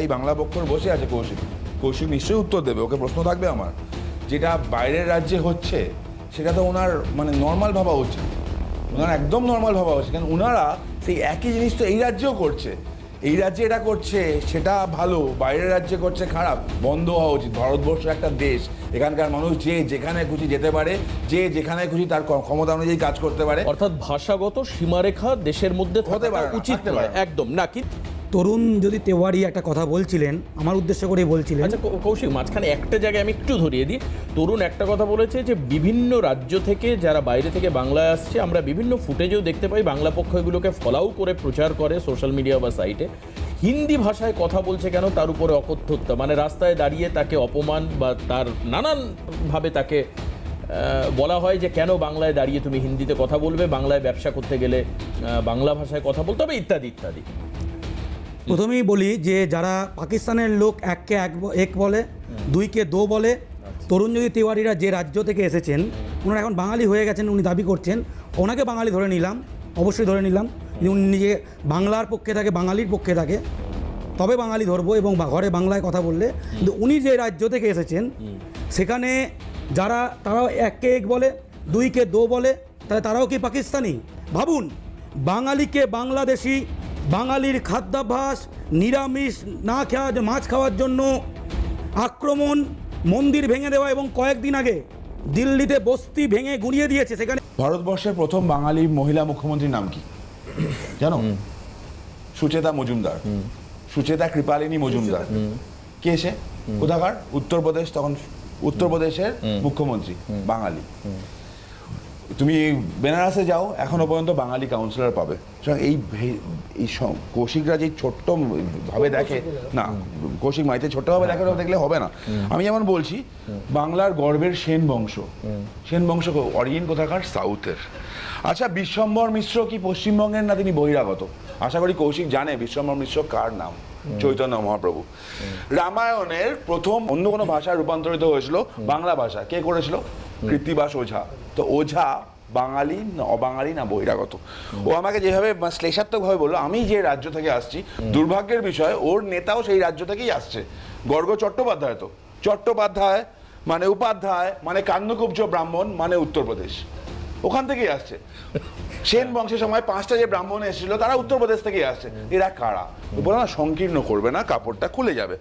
এই বাংলা পক্ষর বসে আছে কৌশিক। কৌশিক নিশ্চয়ই উত্তর দেবে ওকে প্রশ্ন থাকবে আমার। যেটা বাইরের রাজ্যে হচ্ছে সেটা তো ওনার মানে নর্মাল ভাবা উচিত। ওনার একদম নর্মাল ভাবা উচিত। কারণ ওনারা সেই একই জিনিস তো এই রাজ্যেও করছে। এই রাজ্যে এটা করছে সেটা ভালো বাইরের রাজ্যে করছে খারাপ বন্ধ হওয়া উচিত। ভারতবর্ষ একটা দেশ এখানকার মানুষ যে যেখানে খুশি যেতে পারে যে যেখানে খুশি তার ক্ষমতা অনুযায়ী কাজ করতে পারে। অর্থাৎ ভাষাগত সীমারেখা দেশের মধ্যে হতে পারে উচিত। একদম না। কিন্তু তরুণ যদি তেওয়ারি একটা কথা বলছিলেন, আমার উদ্দেশ্য করেই বলছিলেন। আচ্ছা কৌশিক, মাঝখানে একটা জায়গায় আমি একটু ধরিয়ে দিই। তরুণ একটা কথা বলেছে যে, বিভিন্ন রাজ্য থেকে যারা বাইরে থেকে বাংলায় আসছে, আমরা বিভিন্ন ফুটেজেও দেখতে পাই বাংলা পক্ষ এগুলোকে ফলাও করে প্রচার করে সোশ্যাল মিডিয়া বা সাইটে হিন্দি ভাষায় কথা বলছে কেন? তার উপরে অকথ্যতা। মানে রাস্তায় দাঁড়িয়ে তাকে অপমান বা তার নানানভাবে তাকে বলা হয় যে, কেন বাংলায় দাঁড়িয়ে তুমি হিন্দিতে কথা বলবে? বাংলায় ব্যবসা করতে গেলে বাংলা ভাষায় কথা বলতে হবে ইত্যাদি ইত্যাদি। প্রথমেই বলি যে যারা পাকিস্তানের লোক এককে এক এক বলে দুইকে দো বলে তরুণ যদি তিওয়ারিরা যে রাজ্য থেকে এসেছেন ওনারা এখন বাঙালি হয়ে গেছেন উনি দাবি করছেন ওনাকে বাঙালি ধরে নিলাম অবশ্যই ধরে নিলাম উনি নিজে বাংলার পক্ষে থাকে বাঙালির পক্ষে থাকে তবে বাঙালি ধরবো এবং ঘরে বাংলায় কথা বললে কিন্তু উনি যে রাজ্য থেকে এসেছেন সেখানে যারা তারাও এককে এক বলে দুইকে দো বলে তাহলে তারাও কি পাকিস্তানি? ভাবুন বাঙালিকে বাংলাদেশি বাঙালির খাদ্যাভ্যাস নিরামিষ না খাওয়া মাছ খাওয়ার জন্য আক্রমণ মন্দির ভেঙে দেওয়া এবং কয়েকদিন আগে দিল্লিতে বস্তি ভেঙে গুঁড়িয়ে দিয়েছে। সেখানে ভারতবর্ষের প্রথম বাঙালি মহিলা মুখ্যমন্ত্রীর নাম কি? জানো? সুচেতা মজুমদার। সুচেতা কৃপালিনী মজুমদার। কে সে? কোথাকার? উত্তরপ্রদেশ তখন উত্তরপ্রদেশের মুখ্যমন্ত্রী বাঙালি। তুমি বেনারসে যাও এখনও পর্যন্ত বাঙালি কাউন্সিলর পাবে। এই এই কৌশিকরা যে ছোট্ট ভাবে দেখে না কৌশিক মাইতে ছোট্ট ভাবে দেখে দেখলে হবে না। আমি যেমন বলছি বাংলার গর্বের সেন বংশ। সেন বংশ অরিজিন কোথাকার? সাউথের আচ্ছা বিশ্বম্বর মিশ্র কি পশ্চিমবঙ্গের না তিনি বহিরাগত? আশা করি কৌশিক জানে বিশ্বম্বর মিশ্র কার নাম? চৈতন্য মহাপ্রভু। রামায়ণের প্রথম অন্য কোনো ভাষায় রূপান্তরিত হয়েছিল বাংলা ভাষা। কে করেছিল? কৃত্তিবাস ওঝা তো ওঝা বাঙালি না অবাঙালি না বহিরাগত। ও আমাকে যেভাবে শ্লেষাত্মকভাবে বলল আমি যে রাজ্য থেকে আসছি দুর্ভাগ্যের বিষয় ওর নেতাও সেই রাজ্য থেকেই আসছে। গর্গ চট্টোপাধ্যায় তো। চট্টোপাধ্যায় মানে উপাধ্যায় মানে কান্নকুব্জ ব্রাহ্মণ মানে উত্তরপ্রদেশ। ওখান থেকেই আসছে। সেন বংশের সময় পাঁচটা যে ব্রাহ্মণ এসেছিল, তারা উত্তরপ্রদেশ থেকেই আসছে। এরা কারা? বলে না, সংকীর্ণ করবে না, কাপড়টা খুলে যাবে।